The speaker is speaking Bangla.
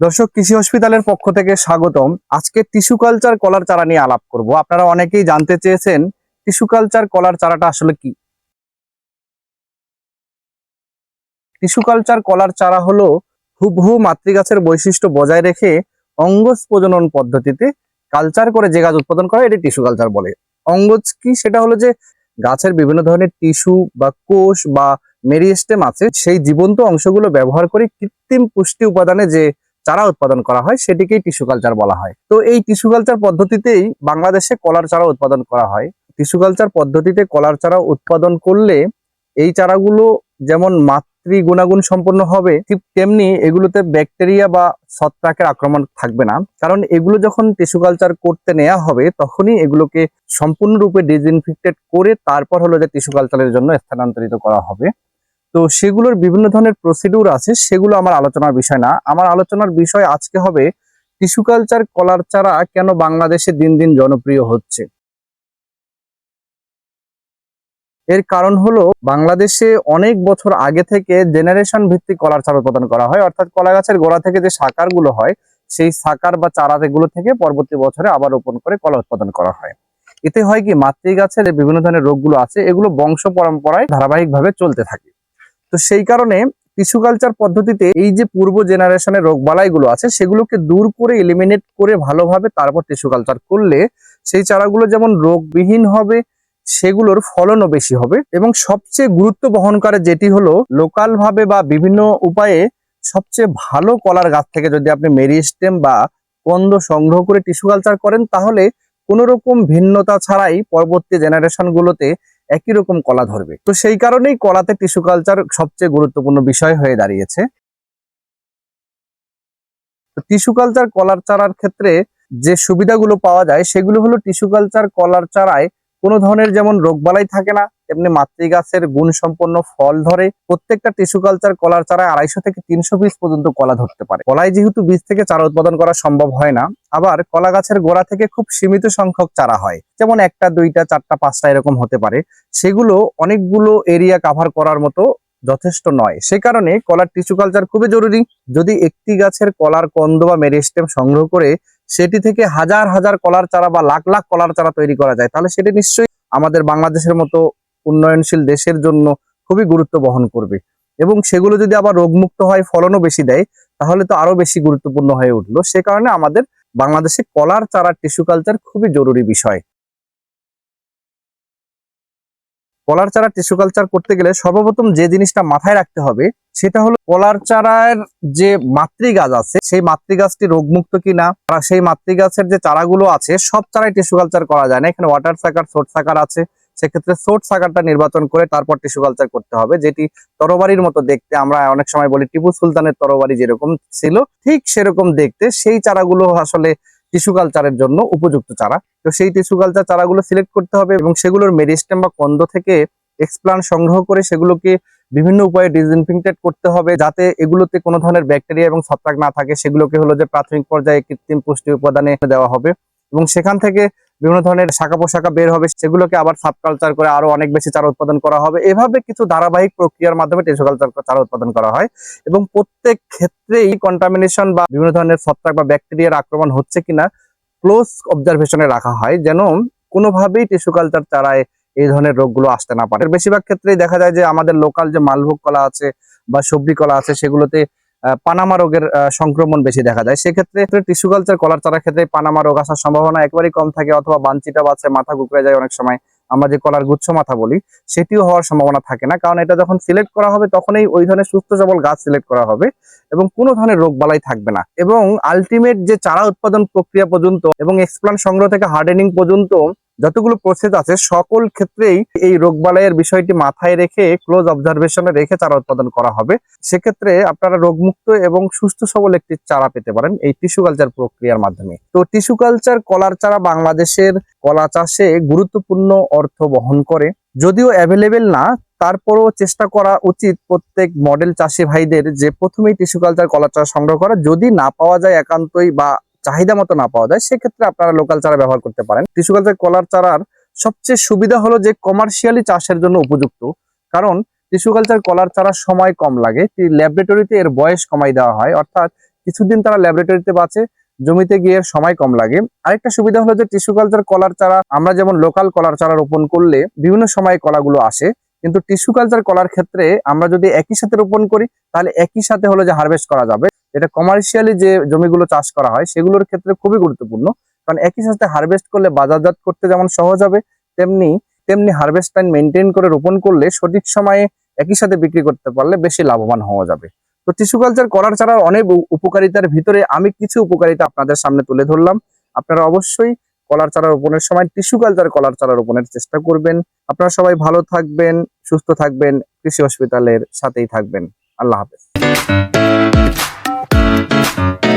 দর্শক, কৃষি হসপিটালের পক্ষ থেকে স্বাগতম। আজকে টিস্যু কালচার কলার চারা নিয়ে আলাপ করব। আপনারা অনেকেই জানতে চেয়েছেন টিস্যু কালচার কলার চারাটা আসলে কি। টিস্যু কালচার কলার চারা হলো হুবহু মাতৃগাছের বৈশিষ্ট্য বজায় রেখে অঙ্গজ প্রজনন পদ্ধতিতে কালচার করে যে গাছ উৎপাদন করে এটি টিস্যু কালচার বলে। অঙ্গজ কি? সেটা হলো যে গাছের বিভিন্ন ধরনের টিস্যু বা কোষ বা মেরিস্টেম আছে, সেই জীবন্ত অংশগুলো ব্যবহার করে কৃত্রিম পুষ্টি উপাদানে যে চারা উৎপাদন করা হয়, সেটিকেই টিস্যু কালচার বলা হয়। তো এই টিস্যু কালচার পদ্ধতিতেই বাংলাদেশে কলার চারা উৎপাদন করা হয়। টিস্যু কালচার পদ্ধতিতে কলার চারা উৎপাদন করলে এই চারাগুলো যেমন মাতৃ গুণাগুণ সম্পন্ন হবে, ঠিক তেমনি এগুলোতে ব্যাকটেরিয়া বা ছত্রাকের আক্রমণ থাকবে না। কারণ এগুলো যখন টিস্যু কালচার করতে নেওয়া হবে, তখনই এগুলোকে সম্পূর্ণরূপে ডিসইনফেক্টেড করে তারপর হলো যে টিস্যু কালচারের জন্য স্থানান্তরিত করা হবে। তো সেগুলোর বিভিন্ন ধরনের প্রসিডিউর আছে, সেগুলো আমার আলোচনার বিষয় না। আমার আলোচনার বিষয় আজকে হবে টিস্যু কালচার কলার চারা কেন বাংলাদেশে দিন দিন জনপ্রিয় হচ্ছে? এর কারণ হলো, বাংলাদেশে অনেক বছর আগে থেকে জেনারেশন ভিত্তিক কলার চারা উৎপাদন করা হয়। অর্থাৎ কলা গাছের গোড়া থেকে যে সাকারগুলো হয়, সেই সাকার বা চারা গুলো থেকে পরবর্তী বছরে আবার রোপণ করে কলা উৎপাদন করা হয়। এতে হয় কি মাতৃ গাছের বিভিন্ন ধরনের রোগগুলো আছে, এগুলো বংশ পরম্পরায় ধারাবাহিকভাবে চলতে থাকে। তো সেই কারণে টিস্যু কালচার পদ্ধতিতে এই যে পূর্ব জেনারেশনের রোগ বালাইগুলো আছে, সেগুলোকে দূর করে এলিমিনেট করে ভালোভাবে তারপর টিস্যু কালচার করলে সেই চারাগুলো যেমন রোগবিহীন হবে, সেগুলোর ফলনও বেশি হবে এবং সবচেয়ে গুরুত্ব বহন করে যেটি হলো লোকাল ভাবে বা বিভিন্ন উপায়ে সবচেয়ে ভালো কলার গাছ থেকে যদি আপনি মেরিস্টেম বা কন্দ সংগ্রহ করে টিস্যু কালচার করেন, তাহলে কোনো রকম ভিন্নতা ছাড়াই পরবর্তী জেনারেশন গুলোতে একই রকম কলা ধরবে। তো সেই কারণেই কলাতে টিস্যু কালচার সবচেয়ে গুরুত্বপূর্ণ বিষয় হয়ে দাঁড়িয়েছে। টিস্যু কালচার কলার চারার ক্ষেত্রে যে সুবিধাগুলো পাওয়া যায়, সেগুলো হলো টিস্যু কালচার কলার চারায় কোনো ধরনের যেমন রোগবালাই থাকে না, তেমনি মাতৃ গাছের গুণ সম্পন্ন ফল ধরে প্রত্যেকটা টিস্যু কালচার কলার চারায় আড়াইশো থেকে তিনশো পিস পর্যন্ত কলা ধরতে পারে। কলায় যেহেতু বীজ থেকে চারা উৎপাদন করা সম্ভব হয় না, আবার কলা গাছের গোড়া থেকে খুব সীমিত সংখ্যক চারা হয়। যেমন একটা, দুইটা, চারটা, পাঁচটা এরকম হতে পারে। সেগুলো অনেকগুলো এরিয়া কাভার করার মতো যথেষ্ট নয়। সে কারণে কলার টিস্যু কালচার খুবই জরুরি। যদি একটি গাছের কলার কন্দ বা মেরিস্টেম সংগ্রহ করে সেটি থেকে হাজার হাজার কলার চারা বা লাখ লাখ কলার চারা তৈরি করা যায়। তাহলে সেটি নিশ্চয়ই আমাদের বাংলাদেশের মতো উন্নয়নশীল দেশের জন্য খুবই গুরুত্ব বহন করবে। এবং সেগুলো যদি আবার রোগমুক্ত হয়, ফলনও বেশি দেয়, তাহলে তো আরও বেশি গুরুত্বপূর্ণ হয়ে উঠল। সে কারণে আমাদের বাংলাদেশে কলার চারা, টিস্যু কালচার খুবই জরুরি বিষয়। কলার চারা টিস্যু কালচার করতে গেলে সর্বপ্রথম যে জিনিসটা মাথায় রাখতে হবে সেটা হলো কলার চারার যে মাতৃ গাছ আছে, সেই মাতৃ গাছটি রোগমুক্ত কিনা আর সেই মাতৃ গাছের যে চারাগুলো আছে, সব চারাই টিস্যু কালচার করা যায় না। এখানে ওয়াটার সাকার সোট সাকার আছে। সেক্ষেত্রে সোট সাকারটা নির্বাচন করে তারপর টিস্যু কালচার করতে হবে, যেটি তরবারির মতো দেখতে। আমরা অনেক সময় বলি টিপু সুলতানের তরবারি যেরকম ছিল, ঠিক সেরকম দেখতে। সেই চারাগুলো আসলে টিস্যু কালচারের জন্য উপযুক্ত চারা। তো সেই টিস্যু কালচার চারাগুলো সিলেক্ট করতে হবে এবং সেগুলোর মেরিস্টেম বা কন্দ থেকে এক্সপ্লান্ট সংগ্রহ করে সেগুলোকে বিভিন্ন উপায়ে ডিসইনফেক্টেড করতে হবে যাতে এগুলোতে কোনো ধরনের ব্যাকটেরিয়া এবং ছত্রাক না থাকে। সেগুলোকে হলো যে প্রাথমিক পর্যায়ে কৃত্রিম পুষ্টি উপাদানে দেওয়া হবে এবং সেখান থেকে বিভিন্ন ধরনের শাখা পোশাখা বের হবে। সেগুলোকে আবার সাবকালচার করে আরও অনেক বেশি চারা উৎপাদন করা হবে। এভাবে কিছু ধারাবাহিক প্রক্রিয়ার মাধ্যমে টিস্যু কালচার চারা উৎপাদন করা হয় এবং প্রত্যেক ক্ষেত্রেই কন্টামিনেশন বা বিভিন্ন ধরনের ছত্রাক বা ব্যাকটেরিয়ার আক্রমণ হচ্ছে কিনা ক্লোজ অবজারভেশনে রাখা হয় যেন কোনোভাবেই টিস্যু কালচার চারায় এই ধরনের রোগগুলো আসতে না পারে। বেশিরভাগ ক্ষেত্রেই দেখা যায় যে আমাদের লোকাল যে মালভোগ কলা আছে বা সবজি কলা আছে সেগুলোতে পানামা রোগের সংক্রমণ বেশি দেখা যায়। সেক্ষেত্রে টিস্যু কালচার কলার চারার ক্ষেত্রে পানামা রোগ আসার সম্ভাবনা একেবারেই কম থাকে অথবা বাঞ্চিটা বাচ্চা মাথা কুকড়ে যায় অনেক সময়। আমরা যে কলার গুচ্ছ মাথা বলি, সেটিও হওয়ার সম্ভাবনা থাকে না। কারণ এটা যখন সিলেক্ট করা হবে, তখনই ওই ধরনের সুস্থ সবল গাছ সিলেক্ট করা হবে এবং কোনো ধরনের রোগ বালাই থাকবে না। এবং আলটিমেট যে চারা উৎপাদন প্রক্রিয়া পর্যন্ত এবং এক্সপ্লান সংগ্রহ থেকে হার্ডেনিং পর্যন্ত যতগুলো প্রসেস আছে, সকল ক্ষেত্রেই এই রোগবালাইয়ের বিষয়টি মাথায় রেখে ক্লোজ অবজারভেশনে রেখে চারা উৎপাদন করা হবে। সেক্ষেত্রে আপনারা রোগমুক্ত এবং সুস্থ সবল একটি চারা পেতে পারেন এই টিস্যু কালচার প্রক্রিয়ার মাধ্যমে। তো টিস্যু কালচার কলার চারা বাংলাদেশের কলা চাষে গুরুত্বপূর্ণ অর্থ বহন করে। যদিও অ্যাভেলেবেল না, তারপরও চেষ্টা করা উচিত প্রত্যেক মডেল চাষি ভাইদের যে প্রথমেই টিস্যু কালচার কলা চারা সংগ্রহ করা। যদি না পাওয়া যায় একান্তই বা চাহিদা মতো না পাওয়া যায়, সেক্ষেত্রে আপনারা লোকাল চারা ব্যবহার করতে পারেন। টিস্যু কালচার কলার চারার সবচেয়ে সুবিধা হলো যে কমার্শিয়ালি চাষের জন্য উপযুক্ত। কারণ টিস্যু কালচার কলার চারার সময় কম লাগে ল্যাবরেটরিতে এর বয়স কমাই দেওয়া হয়। অর্থাৎ কিছুদিন তারা ল্যাবরেটরিতে বাঁচে, জমিতে গিয়ে সময় কম লাগে। আরেকটা সুবিধা হলো যে টিস্যু কালচার কলার চারা, আমরা যেমন লোকাল কলার চারা রোপণ করলে বিভিন্ন সময়ে কলাগুলো আসে, কিন্তু টিস্যু কালচার কলার ক্ষেত্রে আমরা যদি একই সাথে রোপণ করি, তাহলে একই সাথে হলো যে হারভেস্ট করা যাবে। এটা কমার্শিয়ালি যে জমিগুলো চাষ করা হয়, সেগুলোর ক্ষেত্রে খুবই গুরুত্বপূর্ণ। কারণ একই সাথে হারভেস্ট করলে বাজারজাত করতে যেমন সহজ হবে, তেমনি তেমনি হারভেস্ট টাইম মেনটেন করে রোপণ করলে সঠিক সময়ে একই সাথে বিক্রি করতে পারলে বেশি লাভবান হওয়া যাবে। তো টিস্যু কালচার করার ছাড়া অনেক উপকারিতার ভিতরে আমি কিছু উপকারিতা আপনাদের সামনে তুলে ধরলাম। আপনারা অবশ্যই কলার চারা রোপণের সময় টিস্যু কালচার কলার চারা রোপণের চেষ্টা করবেন। আপনারা সবাই ভালো থাকবেন, সুস্থ থাকবেন, কৃষি হসপিটালের সাথেই থাকবেন। আল্লাহ হাফেজ। Thank